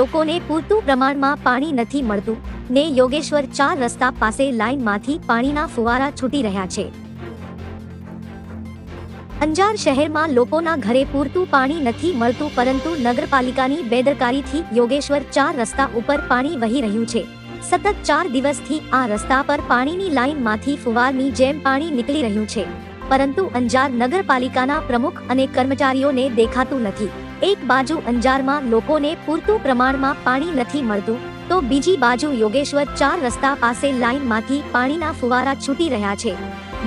લોકોને પૂરતું પ્રમાણમાં પાણી નથી મળતું. ને યોગેશ્વર ચાર રસ્તા પાસે લાઇનમાંથી પાણીના ફુવારા છૂટી રહ્યા છે. અંજાર શહેરમાં લોકોના ઘરે પૂરતું પાણી નથી મળતું પરંતુ નગરપાલિકાની બેદરકારીથી યોગેશ્વર ચાર રસ્તા ઉપર પાણી વહી રહ્યું છે. સતત ચાર દિવસથી આ રસ્તા પર પાણીની લાઇનમાંથી ફુવારની જેમ પાણી નીકળી રહ્યું છે. પરંતુ અંજાર નગરપાલિકાના પ્રમુખ અને કર્મચારીઓને દેખાતું નથી. એક બાજુ અંજારમાં લોકોને પૂરતું પ્રમાણમાં પાણી નથી મળતું, તો બીજી બાજુ યોગેશ્વર ચાર રસ્તા પાસે લાઇનમાંથી પાણીના ફુવારા છૂટી રહ્યા છે,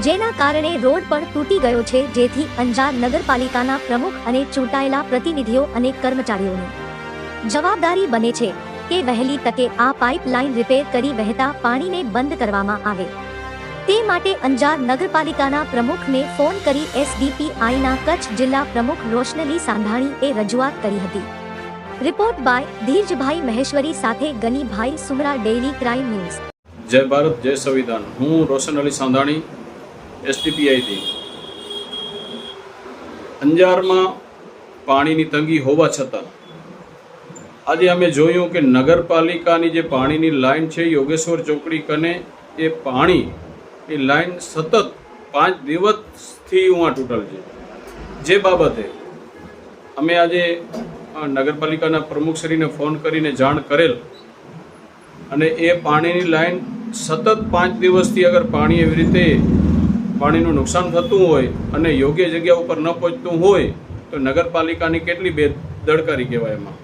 જેના કારણે રોડ પણ તૂટી ગયો છે, જેથી અંજાર નગરપાલિકાના પ્રમુખ અને ચૂંટાયેલા પ્રતિનિધિઓ અને કર્મચારીઓની જવાબદારી બને છે કે વહેલી તકે આ પાઇપલાઇન રિપેર કરી વહેતા પાણીને બંધ કરવામાં આવે. તે માટે અંજાર નગરપાલિકાના પ્રમુખને ફોન કરી એસડીપીઆઈના કચ્છ જિલ્લા પ્રમુખ રોશનલી સાંધાણીએ રજૂઆત કરી હતી. રિપોર્ટ બાય ધીરજભાઈ મહેશ્વરી સાથે Ganibhai Sumra daily crime news. જય ભારત, જય સંવિધાન. હું રોશન અલી સાંધાણી એસટીપીઆઈથી અંજારમાં પાણીની તંગી હોવા છતાં, આજે અમે જોયું કે નગરપાલિકાની જે પાણીની લાઈન છે, યોગેશ્વર ચોકડી કને, એ પાણી એ લાઈન સતત પાંચ દિવસથી હું આ ટૂટલ છે. જે બાબતે અમે આજે નગરપાલિકાના પ્રમુખશ્રીને ફોન કરીને જાણ કરેલ અને એ પાણીની લાઈન સતત પાંચ દિવસથી અગર પાણી એવી રીતે પાણીનું નુકસાન થતું હોય અને યોગ્ય જગ્યા ઉપર ન પહોંચતું હોય, તો નગરપાલિકાની કેટલી બેદરકારી કહેવાય એમાં.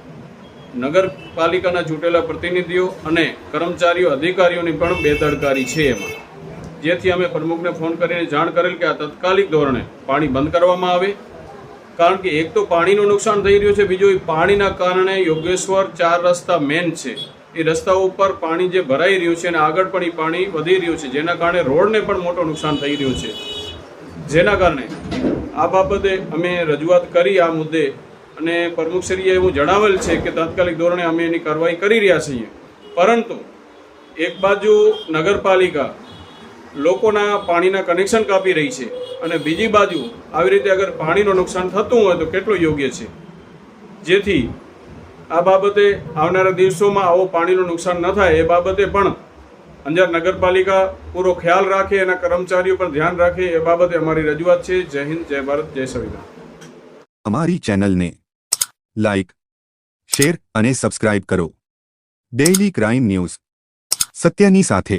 નગરપાલિકાના ચૂંટેલા પ્રતિનિધિઓ અને કર્મચારીઓ, અધિકારીઓની પણ બેદરકારી છે એમાં. જેથી અમે પ્રમુખને ફોન કરીને જાણ કરેલ કે આ તત્કાલિક ધોરણે પાણી બંધ કરવામાં આવે. કારણ કે એક તો પાણીનું નુકસાન થઈ રહ્યું છે, બીજું પાણીના કારણે યોગેશ્વર ચાર રસ્તા મેન છે. એ રસ્તા ઉપર પાણી જે ભરાઈ રહ્યું છે અને આગળ પણ એ પાણી વધી રહ્યું છે, જેના કારણે રોડને પણ મોટું નુકસાન થઈ રહ્યું છે. જેના કારણે આ બાબતે અમે રજૂઆત કરી આ મુદ્દે અને પ્રમુખશ્રીએ એવું જણાવેલ છે કે તાત્કાલિક ધોરણે અમે એની કાર્યવાહી કરી રહ્યા છીએ. પરંતુ એક બાજુ નગરપાલિકા લોકોના પાણીના કનેક્શન કાપી રહી છે. અને બીજી બાજુ આવી રીતે અગર પાણીનું નુકસાન થતું હોય તો કેટલું યોગ્ય છે? જેથી આ બાબતે આવનારા દિવસોમાં આવો પાણીનું નુકસાન ન થાય, એ બાબતે પણ અંજાર નગરપાલિકા પૂરો ખ્યાલ રાખે, એના કર્મચારીઓ પર ધ્યાન રાખે, એ બાબતે અમારી રજૂઆત છે. જય હિન્દ, જય ભારત, જય સંવિધાન. અમારી ચેનલને લાઈક, શેર અને સબસ્ક્રાઇબ કરો. Daily crime news. સત્યની સાથે.